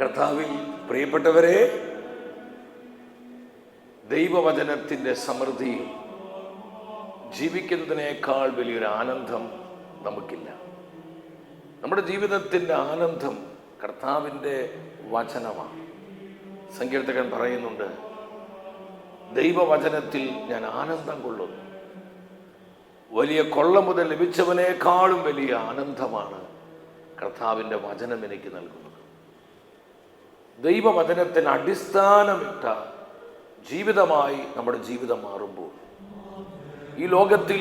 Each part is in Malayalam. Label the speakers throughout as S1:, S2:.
S1: കർത്താവിൽ പ്രിയപ്പെട്ടവരെ ദൈവവചനത്തിന്റെ സമൃദ്ധി ജീവിക്കുന്നതിനേക്കാൾ വലിയൊരു ആനന്ദം നമുക്കില്ല. നമ്മുടെ ജീവിതത്തിന്റെ ആനന്ദം കർത്താവിന്റെ വചനമാണ്. സങ്കീർത്തകൻ പറയുന്നുണ്ട് ദൈവവചനത്തിൽ ഞാൻ ആനന്ദം കൊള്ളുന്നു. വലിയ കൊള്ള മുതൽ ലഭിച്ചവനേക്കാളും വലിയ ആനന്ദമാണ് കർത്താവിന്റെ വചനം എനിക്ക് നൽകുന്നത്. ദൈവവചനത്തിന് അടിസ്ഥാനമിട്ട ജീവിതമായി നമ്മുടെ ജീവിതം മാറുമ്പോൾ ഈ ലോകത്തിൽ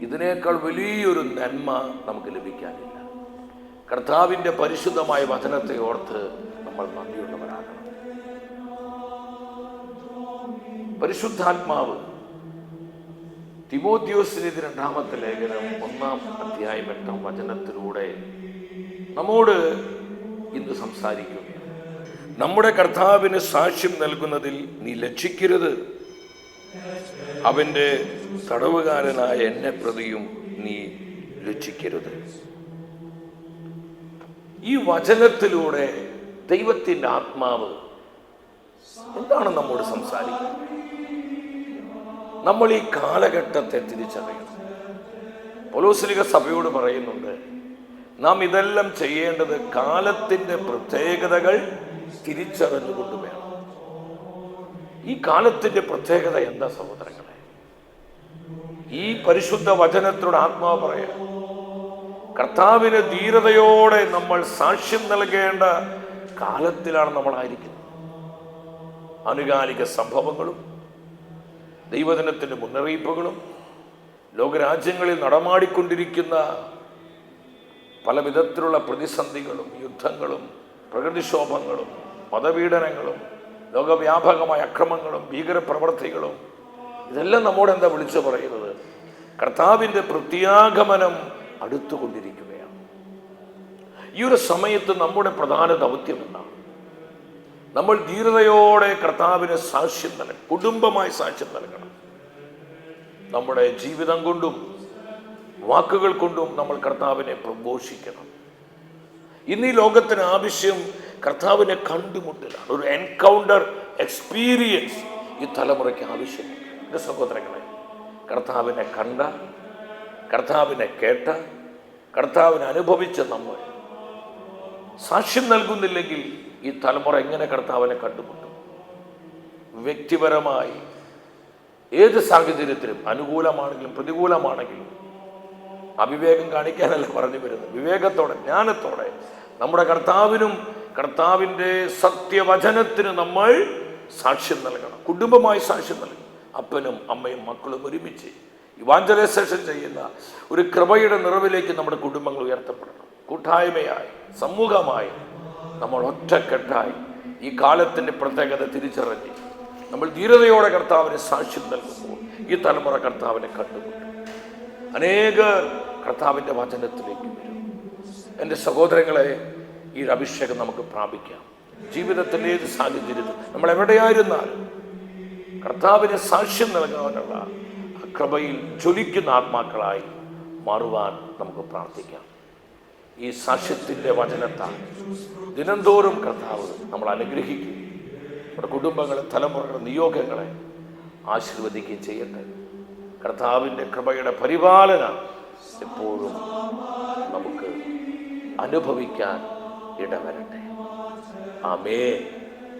S1: ഇതിനേക്കാൾ വലിയൊരു നന്മ നമുക്ക് ലഭിക്കാനില്ല. കർത്താവിന്റെ പരിശുദ്ധമായ വചനത്തെ ഓർത്ത് നമ്മൾ നന്ദിയുള്ളവരാകണം. പരിശുദ്ധാത്മാവ് തിമോത്യോസിനെതി രണ്ടാമത്തെ ലേഖനം ഒന്നാം അധ്യായം എട്ടാം വചനത്തിലൂടെ നമ്മോട് ഇന്ന് സംസാരിക്കുന്നു. നമ്മുടെ കർത്താവിന് സാക്ഷ്യം നൽകുന്നതിൽ നീ ലക്ഷിക്കരുത് അവന്റെ തടവുകാരനായ എന്നെ പ്രതിയും നീ ലക്ഷിക്കരുത് ഈ വചനത്തിലൂടെ ദൈവത്തിന്റെ ആത്മാവ് എന്താണ് നമ്മോട് സംസാരിക്കുന്നത്? നമ്മൾ ഈ കാലഘട്ടത്തെ തിരിച്ചറിയണം. പൊലോസ്ലിക സഭയോട് പറയുന്നുണ്ട് നാം ഇതെല്ലാം ചെയ്യേണ്ടത് കാലത്തിന്റെ പ്രത്യേകതകൾ തിരിച്ചറിഞ്ഞുകൊണ്ട് വേണം. ഈ കാലത്തിന്റെ പ്രത്യേകത എന്താ സഹോദരങ്ങളെ? ഈ പരിശുദ്ധ വചനത്തിലൂടെ ആത്മാവ് പറയാം കർത്താവിന് ധീരതയോടെ നമ്മൾ സാക്ഷ്യം നൽകേണ്ട കാലത്തിലാണ് നമ്മളായിരിക്കുന്നത് ആനുകാലിക സംഭവങ്ങളും ദൈവദിനത്തിന്റെ മുന്നറിയിപ്പുകളും ലോകരാജ്യങ്ങളിൽ നടമാടിക്കൊണ്ടിരിക്കുന്ന പല വിധത്തിലുള്ള പ്രതിസന്ധികളും യുദ്ധങ്ങളും പ്രകൃതിക്ഷോഭങ്ങളും മതപീഡനങ്ങളും ലോകവ്യാപകമായ അക്രമങ്ങളും ഭീകരപ്രവർത്തികളും ഇതെല്ലാം നമ്മോട് എന്താ വിളിച്ചു പറയുന്നത്? കർത്താവിന്റെ പ്രത്യാഗമനം അടുത്തുകൊണ്ടിരിക്കുകയാണ്. ഈ ഒരു സമയത്ത് നമ്മുടെ പ്രധാന ദൗത്യം എന്താണ്? നമ്മൾ ധീരതയോടെ കർത്താവിന് സാക്ഷ്യം നൽകണം കുടുംബമായി സാക്ഷ്യം നൽകണം. നമ്മുടെ ജീവിതം കൊണ്ടും വാക്കുകൾ കൊണ്ടും നമ്മൾ കർത്താവിനെ പ്രഘോഷിക്കണം. ഇന്ന് ലോകത്തിന് ആവശ്യം കർത്താവിനെ കണ്ടുമുട്ടലാണ്. ഒരു എൻകൗണ്ടർ എക്സ്പീരിയൻസ് ഈ തലമുറയ്ക്ക് ആവശ്യമുണ്ട് എന്റെ സഹോദരങ്ങളെ കർത്താവിനെ കണ്ട കർത്താവിനെ കേട്ട കർത്താവിനെ അനുഭവിച്ച നമ്മൾ സാക്ഷ്യം നൽകുന്നില്ലെങ്കിൽ ഈ തലമുറ എങ്ങനെ കർത്താവിനെ കണ്ടുമുട്ടും? വ്യക്തിപരമായി ഏത് സാഹചര്യത്തിലും അനുകൂലമാണെങ്കിലും പ്രതികൂലമാണെങ്കിലും അവിവേകം കാണിക്കാനല്ല പറഞ്ഞു വരുന്നത്. വിവേകത്തോടെ ജ്ഞാനത്തോടെ നമ്മുടെ കർത്താവിനും കർത്താവിന്റെ സത്യവചനത്തിന് നമ്മൾ സാക്ഷ്യം നൽകണം. കുടുംബമായി സാക്ഷ്യം നൽകണം. അപ്പനും അമ്മയും മക്കളും ഒരുമിച്ച് ഇവാഞ്ചലൈസേഷൻ ചെയ്യുന്ന ഒരു കൃപയുടെ നിറവിലേക്ക് നമ്മുടെ കുടുംബങ്ങൾ ഉയർത്തപ്പെടണം. കൂട്ടായ്മയായി സമൂഹമായി നമ്മൾ ഒറ്റക്കെട്ടായി ഈ കാലത്തിന്റെ പ്രത്യേകത തിരിച്ചറിഞ്ഞ് നമ്മൾ ധീരതയോടെ കർത്താവിന് സാക്ഷ്യം നൽകുമ്പോൾ ഈ തലമുറ കർത്താവിനെ കണ്ടുമുട്ടും. അനേകർ കർത്താവിന്റെ വചനത്തിലേക്ക് വരും. എന്റെ സഹോദരങ്ങളെ ഈ ഒരു അഭിഷേകം നമുക്ക് പ്രാപിക്കാം. ജീവിതത്തിന്റെ ഏത് സാഹചര്യത്തിൽ നമ്മൾ എവിടെയായിരുന്നാലും കർത്താവിന് സാക്ഷ്യം നൽകാനുള്ള കൃപയിൽ ജ്വലിക്കുന്ന ആത്മാക്കളായി മാറുവാൻ നമുക്ക് പ്രാർത്ഥിക്കാം. ഈ സാക്ഷ്യത്തിന്റെ വചനത്താൽ ദിനംതോറും കർത്താവ് നമ്മൾ അനുഗ്രഹിക്കുകയും നമ്മുടെ കുടുംബങ്ങളെ തലമുറകളെ നിയോഗങ്ങളെ ആശീർവദിക്കുകയും ചെയ്യട്ടെ. കർത്താവിന്റെ കൃപയുടെ പരിപാലന എപ്പോഴും നമുക്ക് അനുഭവിക്കാൻ ഇടവരട്ടെ. ആമേ